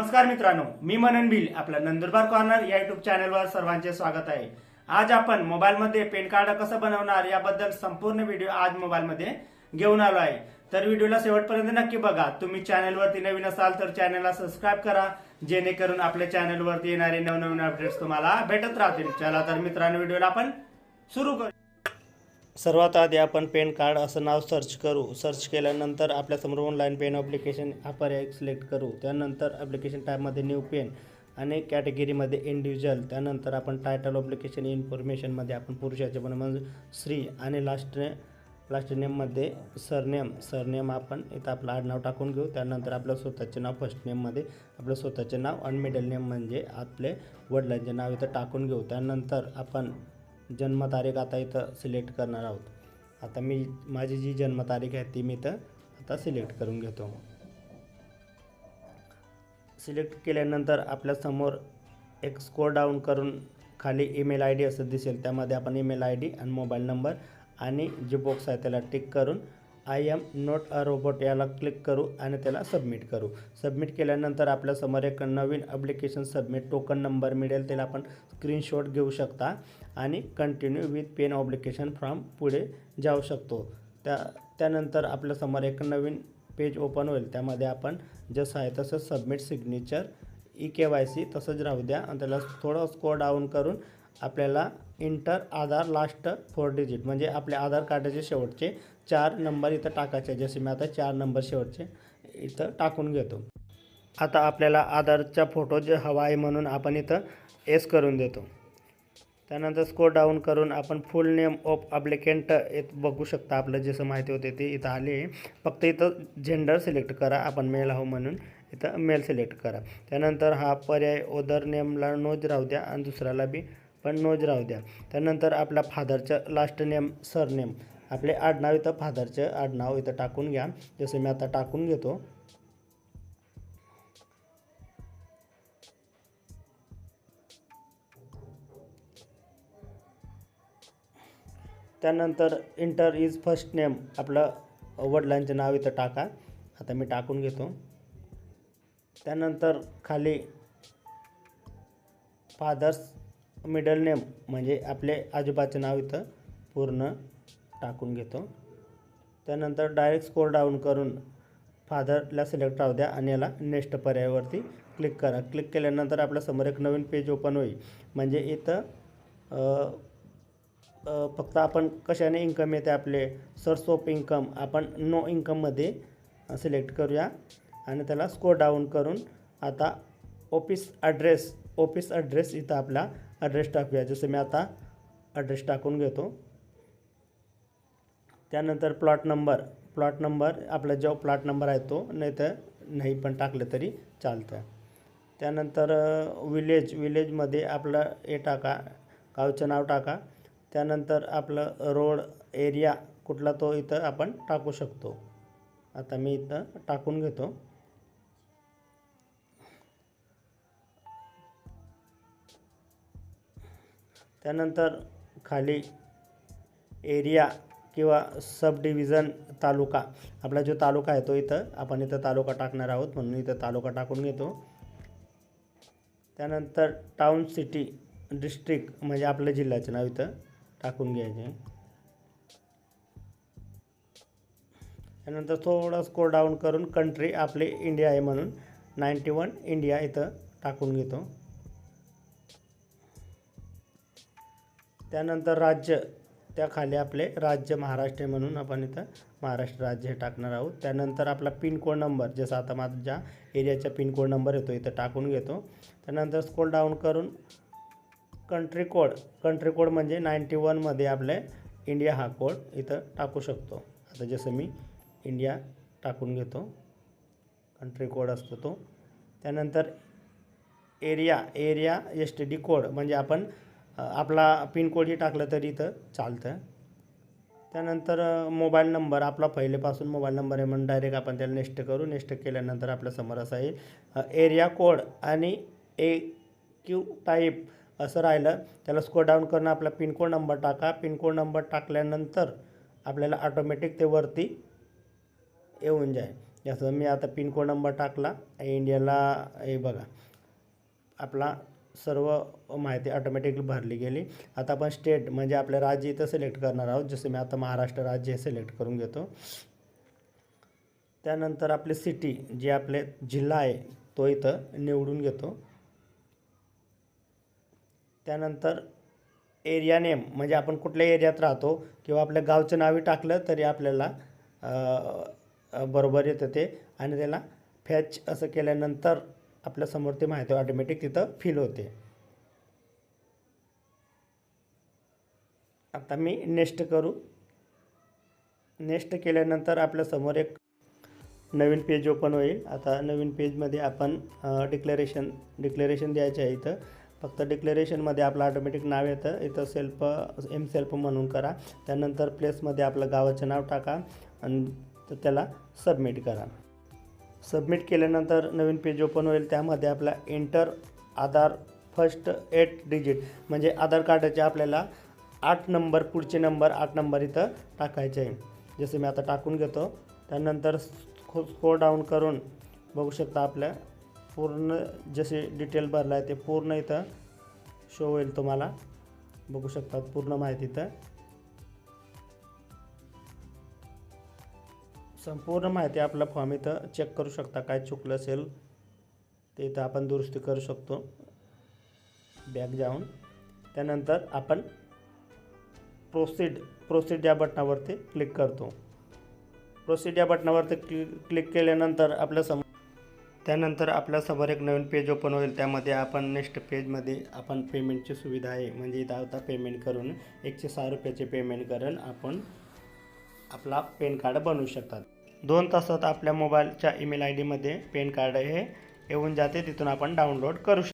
नमस्कार मित्रांनो मी मनन भिल आपल्या नंदुरबार कॉर्नर या युट्यूब चॅनलवर सर्वांचे स्वागत आहे. आज आपण मोबाईलमध्ये पेन कार्ड कसं बनवणार याबद्दल संपूर्ण व्हिडिओ आज मोबाईलमध्ये घेऊन आलो आहे. तर व्हिडिओला शेवटपर्यंत नक्की बघा. तुम्ही चॅनलवरती नवीन असाल तर चॅनलला सबस्क्राईब करा जेणेकरून आपल्या चॅनलवरती येणारे नवनवीन अपडेट्स तुम्हाला भेटत राहतील. चला तर मित्रांनो व्हिडिओला आपण सुरू करू. सर्वात आधी आपण पेन कार्ड असं नाव सर्च करू. सर्च केल्यानंतर आपल्यासमोर ऑनलाईन पेन ॲप्लिकेशन हा पर्याय सिलेक्ट करू. त्यानंतर ॲप्लिकेशन टाईपमध्ये न्यू पेन आणि कॅटेगरीमध्ये इंडिव्हिज्युअल त्यानंतर आपण टायटल ॲप्लिकेशन इन्फॉर्मेशनमध्ये आपण पुरुषाचे पण म्हणजे श्री आणि लास्ट लास्ट नेममध्ये सरनेम सरनेम आपण इथं आपलं आडनाव टाकून घेऊ. त्यानंतर आपलं स्वतःचे नाव फर्स्ट नेममध्ये आपलं स्वतःचे नाव आणि मिडल नेम म्हणजे आपले वडिलांचे नाव इथं टाकून घेऊ. त्यानंतर आपण जन्मतारीख आता इथं सिलेक्ट करणार आहोत. आता मी माझी जी जन्मतारीख आहे ती मी इथं आता सिलेक्ट करून घेतो. सिलेक्ट केल्यानंतर आपल्यासमोर एक स्कोर डाऊन करून खाली ईमेल आय डी असं दिसेल. त्यामध्ये आपण ईमेल आय डी आणि मोबाईल नंबर आणि जे बॉक्स आहे त्याला टिक करून I M not a robot याला क्लिक करू आणि त्याला सबमिट करू. सबमिट केल्यानंतर आपल्यासमोर एक नवीन ॲप्लिकेशन सबमिट टोकन नंबर मिळेल. त्याला आपण स्क्रीनशॉट घेऊ शकता आणि continue with PAN application form पुढे जाऊ शकतो. त्या त्यानंतर आपल्यासमोर एक नवीन पेज ओपन होईल. त्यामध्ये आपण जसं आहे तसं submit signature E K Y C तसंच राहू द्या. आणि त्याला थोडं स्कोर डाऊन करून आपल्याला enter Aadhaar last four digit म्हणजे आपल्या आधार कार्डाचे शेवटचे चार नंबर इथं टाकायचे जसे मी आता चार नंबर शेवटचे इथं टाकून घेतो. आता आपल्याला आधारचा फोटो जे हवा आहे म्हणून आपण इथं एस करून देतो. त्यानंतर स्कोर डाऊन करून आपण फुल नेम ऑफ अप्लिकेंट इथं बघू शकता आपलं जसं माहिती होते ते इथं आले फक्त इथं जेंडर सिलेक्ट करा आपण मेल आहो म्हणून इथं मेल सिलेक्ट करा. त्यानंतर हा पर्याय ओदर नेमला नोज राहू द्या आणि दुसऱ्याला बी पण नोज राहू द्या. त्यानंतर आपला फादरचं लास्ट नेम सरनेम आपले आडनाव इथं फादरचं आडनाव इथं टाकून घ्या. जसं मी आता टाकून घेतो. त्यानंतर इंटर इज फर्स्ट नेम आपलं वडिलांचे नाव इथं टाका. आता मी टाकून घेतो. त्यानंतर खाली फादर्स मिडल नेम म्हणजे आपले आजोबाचे नाव इथं पूर्ण. टाकून घेतो. त्यानंतर डायरेक्ट स्कोर डाऊन करून फादरला सिलेक्ट राहू द्या आणि याला नेक्स्ट पर्यायावरती क्लिक करा. क्लिक केल्यानंतर आपल्यासमोर एक नवीन पेज ओपन होईल. म्हणजे इथं फक्त आपण कशाने इन्कम येते आपले? सर्स ऑफ इन्कम आपण नो इन्कममध्ये सिलेक्ट करूया आणि त्याला स्कोर डाऊन करून आता ऑफिस ॲड्रेस ऑफिस ॲड्रेस इथं आपला ॲड्रेस टाकूया. जसं मी आता ॲड्रेस टाकून घेतो. त्यानंतर प्लॉट नंबर प्लॉट नंबर आपला जो प्लॉट नंबर आहे तो नाही तर नाही पण टाकलं तरी चालतं. त्यानंतर विलेज विलेजमध्ये आपलं हे टाका गावचं नाव टाका. त्यानंतर आपलं रोड एरिया कुठला तो इथं आपण टाकू शकतो. आता मी इथं टाकून घेतो. त्यानंतर खाली एरिया किंवा सब डिव्हिजन तालुका. आपला जो तालुका आहे तो इथं आपण इथं तालुका टाकणार आहोत म्हणून इथं तालुका टाकून घेतो. त्यानंतर टाउन सिटी डिस्ट्रिक्ट म्हणजे आपल्या जिल्ह्याचं नाव इथं टाकून घ्यायचे. त्यानंतर थोडं स्कोर डाऊन करून कंट्री आपले इंडिया आहे म्हणून नाईंटी वन इंडिया इथं टाकून घेतो. त्यानंतर राज्य. त्याखाली आपले राज्य महाराष्ट्र म्हणून आपण इथं महाराष्ट्र राज्य हे टाकणार आहोत. त्यानंतर आपला पिनकोड नंबर जसं आता माझ्या एरियाचा पिनकोड नंबर येतो इथं टाकून घेतो. त्यानंतर स्कोल डाऊन करून कंट्री कोड कंट्री कोड म्हणजे नाईंटी वनमध्ये आपले इंडिया हा कोड इथं टाकू शकतो. आता जसं मी इंडिया टाकून घेतो कंट्री कोड असतो तो. त्यानंतर area area S T D code म्हणजे आपण आपला पिनकोडही टाकलं तरी इथं चालतं. त्यानंतर मोबाईल नंबर आपला पहिलेपासून मोबाईल नंबर आहे म्हणून डायरेक्ट आपण त्याला नेक्स्ट करू. नेक्स्ट केल्यानंतर आपल्यासमोर असा येईल एरिया कोड आणि ए क्यू टाईप असं राहिलं. त्याला स्कोर डाऊन करणं आपला पिनकोड नंबर टाका. पिनकोड नंबर टाकल्यानंतर आपल्याला ऑटोमॅटिक ते वरती येऊन जाईल. जसं मी आता पिनकोड नंबर टाकला इंडियाला हे बघा आपला सर्व माहिती ऑटोमॅटिकली भरली गेली. आता आपण स्टेट म्हणजे आपलं राज्य इथं सिलेक्ट करणार आहोत. जसं मी आता महाराष्ट्र राज्य हे सिलेक्ट करून घेतो. त्यानंतर आपले सिटी जे आपले जिल्हा आहे तो इथं निवडून घेतो. त्यानंतर एरिया नेम म्हणजे आपण कुठल्या एरियात राहतो किंवा आपल्या गावचं नावही टाकलं तरी आपल्याला बरोबर येतं ते. आणि त्याला फॅच असं केल्यानंतर आपल्यासमोर ते माहिती ऑटोमॅटिक तिथं फिल होते. आता मी नेक्स्ट करू. नेक्स्ट केल्यानंतर आपल्यासमोर एक नवीन पेज ओपन होईल. आता नवीन पेजमध्ये आपण डिक्लेरेशन डिक्लेरेशन द्यायचे आहे इथं. फक्त डिक्लेरेशनमध्ये आपलं ऑटोमॅटिक नाव येतं. इथं सेल्फ एम सेल्फ म्हणून करा. त्यानंतर प्लेसमध्ये आपलं गावाचं नाव टाका. आणि त्याला सबमिट करा. सबमिट केल्यानंतर नवीन पेज ओपन होईल. त्यामध्ये आपला enter Aadhaar first eight digit म्हणजे आधार कार्डाचे आपल्याला आठ नंबर पुढचे नंबर आठ नंबर इथं टाकायचे आहे. जसे मी आता टाकून घेतो. त्यानंतर स्को स्कोर डाऊन करून बघू शकता आपल्या पूर्ण जसे डिटेल भरला आहे ते पूर्ण इथं शो होईल तुम्हाला. बघू शकतात पूर्ण माहिती इथं. संपूर्ण माहिती आपला फॉर्म इथं चेक करू शकता. काय चुकलं असेल ते इथं आपण दुरुस्ती करू शकतो. बॅक जाऊन. त्यानंतर आपण प्रोसीड प्रोसीड या बटनावरती क्लिक करतो. प्रोसीड या बटनावरती क्लिक क्लिक केल्यानंतर आपल्यासमोर सम त्यानंतर आपल्यासमोर एक नवीन पेज ओपन होईल. त्यामध्ये आपण नेक्स्ट पेजमध्ये आपण पेमेंटची सुविधा आहे. म्हणजे इथं आता पेमेंट करून एकशे सहा रुपयाचे पेमेंट करून आपण आपला पेन कार्ड बनवू शकतात. दोन तासात आपल्या मोबाईलच्या ईमेल आय डीमध्ये पेन कार्ड हे येऊन जाते तिथून आपण डाउनलोड करू शकतो.